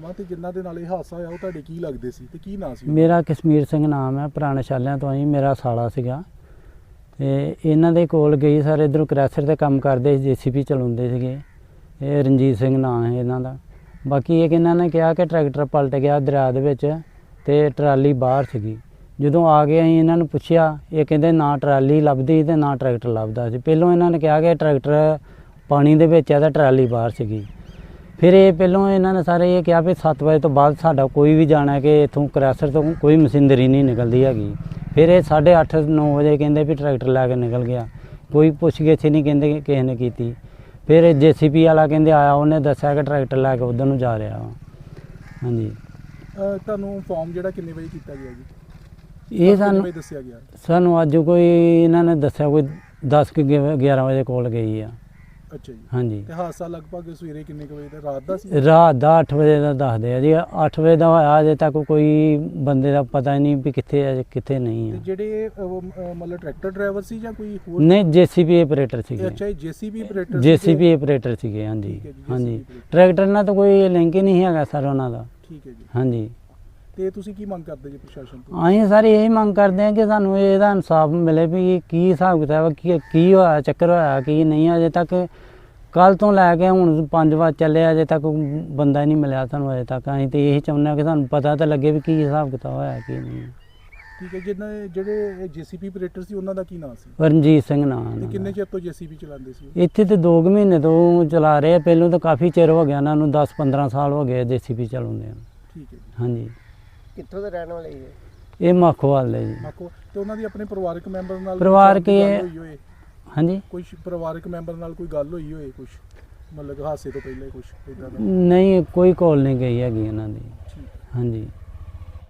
ਨਾਮ ਤੇ ਜਿਨ੍ਹਾਂ ਦੇ ਨਾਲ ਇਹ ਹਾਦਸਾ ਹੋਇਆ, ਉਹ ਤੁਹਾਡੇ ਕੀ ਲੱਗਦੇ ਸੀ ਤੇ ਕੀ ਨਾਂ ਸੀ? ਮੇਰਾ ਕਸ਼ਮੀਰ ਸਿੰਘ ਨਾਮ ਹੈ, ਪੁਰਾਣੇ ਸ਼ਾਲਿਆਂ ਤੋਂ ਹੀ ਮੇਰਾ ਸਾਲਾ ਸੀਗਾ। ਤੇ ਇਹਨਾਂ ਦੇ ਕੋਲ ਗਈ ਸਰ, ਇਧਰੋਂ ਕ੍ਰੈਸ਼ਰ ਤੇ ਕੰਮ ਕਰਦੇ ਸੀ ਜੀਸੀਪੀ ਚਲਾਉਂਦੇ ਸੀਗੇ। ਇਹ ਰਣਜੀਤ ਸਿੰਘ ਨਾਂ ਹੈ ਇਹਨਾਂ ਦਾ। ਬਾਕੀ ਇਹ ਇਹਨਾਂ ਨੇ ਕਿਹਾ ਕਿ ਟਰੈਕਟਰ ਪਲਟ ਗਿਆ ਦਰਿਆ ਦੇ ਵਿੱਚ ਤੇ ਟਰਾਲੀ ਬਾਹਰ ਸੀਗੀ। ਜਦੋਂ ਆ ਗਏ ਅਸੀਂ ਇਹਨਾਂ ਨੂੰ ਪੁੱਛਿਆ, ਇਹ ਕਹਿੰਦੇ ਨਾ ਟਰਾਲੀ ਲੱਭਦੀ ਤੇ ਨਾ ਟਰੈਕਟਰ ਲੱਭਦਾ ਸੀ। ਪਹਿਲੋਂ ਇਹਨਾਂ ਨੇ ਕਿਹਾ ਕਿ ਟਰੈਕਟਰ ਪਾਣੀ ਦੇ ਵਿੱਚ ਹੈ ਤਾਂ ਟਰਾਲੀ ਬਾਹਰ ਸੀਗੀ। ਫਿਰ ਇਹ ਪਹਿਲੋਂ ਇਹਨਾਂ ਨੇ ਸਾਰੇ ਇਹ ਕਿਹਾ ਵੀ 7 ਵਜੇ ਤੋਂ ਬਾਅਦ ਸਾਡਾ ਕੋਈ ਵੀ ਜਾਣਾ ਕਿ ਇਥੋਂ ਕ੍ਰੈਸ਼ਰ ਤੋਂ ਕੋਈ ਮਸ਼ੀਨਰੀ ਨਹੀਂ ਨਿਕਲਦੀ ਹੈਗੀ। ਫਿਰ ਇਹ 8:30 9 ਵਜੇ ਕਹਿੰਦੇ ਵੀ ਟਰੈਕਟਰ ਲੈ ਕੇ ਨਿਕਲ ਗਿਆ। ਕੋਈ ਪੁੱਛ ਗਿੱਛ ਨਹੀਂ ਕਹਿੰਦੇ ਕਿਸੇ ਨੇ ਕੀਤੀ। ਫਿਰ ਜੀਸੀਪੀ ਵਾਲਾ ਕਹਿੰਦੇ ਆਇਆ ਉਹਨੇ ਦੱਸਿਆ ਕਿ ਟਰੈਕਟਰ ਲੈ ਕੇ ਉਧਰ ਨੂੰ ਜਾ ਰਿਹਾ ਵਾ। ਹਾਂਜੀ। ਤੁਹਾਨੂੰ ਫਾਰਮ ਜਿਹੜਾ ਕਿੰਨੇ ਵਜੇ ਕੀਤਾ ਗਿਆ ਜੀ? ਇਹ ਸਾਨੂੰ ਦੱਸਿਆ ਗਿਆ? ਸਾਨੂੰ ਅੱਜ ਕੋਈ ਇਹਨਾਂ ਨੇ ਦੱਸਿਆ ਕੋਈ 10 ਕਿ 11 ਵਜੇ ਕੋਲ ਗਈ ਆ। ਅੱਛਾ ਜੀ। ਹਾਂਜੀ। ਤੇ ਹਾਦਸਾ ਲਗਭਗ ਸਵੇਰੇ ਕਿੰਨੇ ਕੁ ਵਜੇ ਦਾ? ਰਾਤ ਦਾ ਸੀ? ਰਾਤ ਦਾ 8 ਵਜੇ ਦਾ ਦੱਸਦੇ ਆ ਜੀ। 8 ਵਜੇ ਦਾ ਹੋਇਆ ਅਜੇ ਤੱਕ ਕੋਈ ਬੰਦੇ ਦਾ ਪਤਾ ਹੀ ਨਹੀਂ ਵੀ ਕਿੱਥੇ ਹੈ ਕਿੱਥੇ ਨਹੀਂ ਤੇ ਹੈ ਜਿਹੜੇ ਅਹ, ਉਹ, ਅਹ, ਮਤਲਬ ਟਰੈਕਟਰ ਡਰਾਈਵਰ ਸੀ ਜਾਂ ਕੋਈ ਹੋਰ? ਨਹੀਂ ਜੀਸੀਬੀ ਆਪਰੇਟਰ ਇਹ ਸੀਗੇ। ਅੱਛਾ ਜੀਸੀਬੀ ਆਪਰੇਟਰ ਜੀਸੀਬੀ ਆਪਰੇਟਰ ਸੀਗੇ ਹਾਂਜੀ ਠੀਕ ਹੈ ਜੀ, ਹਾਂਜੀ। operator। ਟਰੈਕਟਰ ਨਾਲ ਤਾਂ ਕੋਈ ਲਿੰਕ ਹੀ ਨਹੀਂ ਹੈਗਾ ਸਰ ਉਹਨਾਂ ਦਾ। ਠੀਕ ਹੈ ਜੀ। ਹਾਂਜੀ। ਤੇ ਤੁਸੀਂ ਕੀ ਮੰਗ ਕਰਦੇ ਜੀ ਪ੍ਰਸ਼ਾਸਨ ਤੋਂ? ਅਸੀਂ ਸਾਰੇ ਇਹੀ ਮੰਗ ਕਰਦੇ ਹਾਂ ਕਿ ਸਾਨੂੰ ਇਹਦਾ ਇਨਸਾਫ ਮਿਲੇ ਵੀ ਕੀ ਹਿਸਾਬ ਕਿਤਾਬ ਕੀ ਕੀ ਹੋਇਆ ਚੱਕਰ ਹੋਇਆ ਕੀ ਨਹੀਂ ਅਜੇ ਤੱਕ ਕੱਲ ਤੋਂ ਲੈ ਕੇ ਹੁਣ 5 ਵਜੇ ਚੱਲੇ ਅਜੇ ਤੱਕ ਬੰਦਾ ਨਹੀਂ ਮਿਲਿਆ ਸਾਨੂੰ ਅਜੇ ਤੱਕ। ਅਸੀਂ ਤੇ ਇਹੀ ਚਾਹੁੰਦੇ ਹਾਂ ਕਿ ਸਾਨੂੰ ਪਤਾ ਤਾਂ ਲੱਗੇ ਵੀ ਕੀ ਹਿਸਾਬ ਕਿਤਾਬ ਹੋਇਆ ਕੀ ਨਹੀਂ। ਠੀਕ ਹੈ ਜਿਹਨਾਂ ਜਿਹੜੇ ਜੀਸੀਪੀ ਆਪਰੇਟਰ ਸੀ ਉਹਨਾਂ ਦਾ ਕੀ ਨਾਮ ਸੀ? ਰਣਜੀਤ ਸਿੰਘ ਨਾਮ ਤੇ ਕਿੰਨੇ ਦਾ। ਚਿਰ ਤੋਂ ਜੀਸੀਬੀ ਚਲਾਉਂਦੇ ਸੀ? ਇੱਥੇ ਤੇ 2 ਮਹੀਨੇ ਤੋਂ ਚਲਾ ਰਹੇ ਆ ਪਹਿਲੋਂ ਤਾਂ ਕਾਫੀ ਚਿਰ ਹੋ ਗਿਆ ਉਹਨਾਂ ਨੂੰ 10 15 ਸਾਲ ਹੋ ਗਏ ਜੀਸੀਪੀ ਚਲਾਉਂਦੇ ਆ ਠੀਕ ਹੈ ਹਾਂਜੀ। ਕਿੱਥੋਂ ਦੇ ਰਹਿਣ ਵਾਲੇ ਜੀ? ਇਹ ਮਾਖੋਵਾਲ ਦੇ ਜੀ। ਆਖੋ ਤੇ ਉਹਨਾਂ ਦੀ ਆਪਣੇ ਪਰਿਵਾਰਕ ਮੈਂਬਰ ਨਾਲ ਕੋਈ ਪਰਿਵਾਰਕ ਗੱਲ ਇਹ- ਹੋਈ ਹੋਏ? ਹਾਂਜੀ? ਕੋਈ ਪਰਿਵਾਰਕ ਮੈਂਬਰ ਨਾਲ ਕੋਈ ਗੱਲ ਹੋਈ ਹੋਏ ਕੁਝ ਮਤਲਬ ਹਾਦਸੇ ਤੋਂ ਪਹਿਲੇ ਕੁਝ ਇਦਾਂ ਦਾ? ਨਹੀਂ ਕੋਈ ਕਾਲ ਨਹੀਂ ਗਈ ਹੈਗੀ ਇਹਨਾਂ ਦੀ। ਠੀਕ। ਹਾਂਜੀ।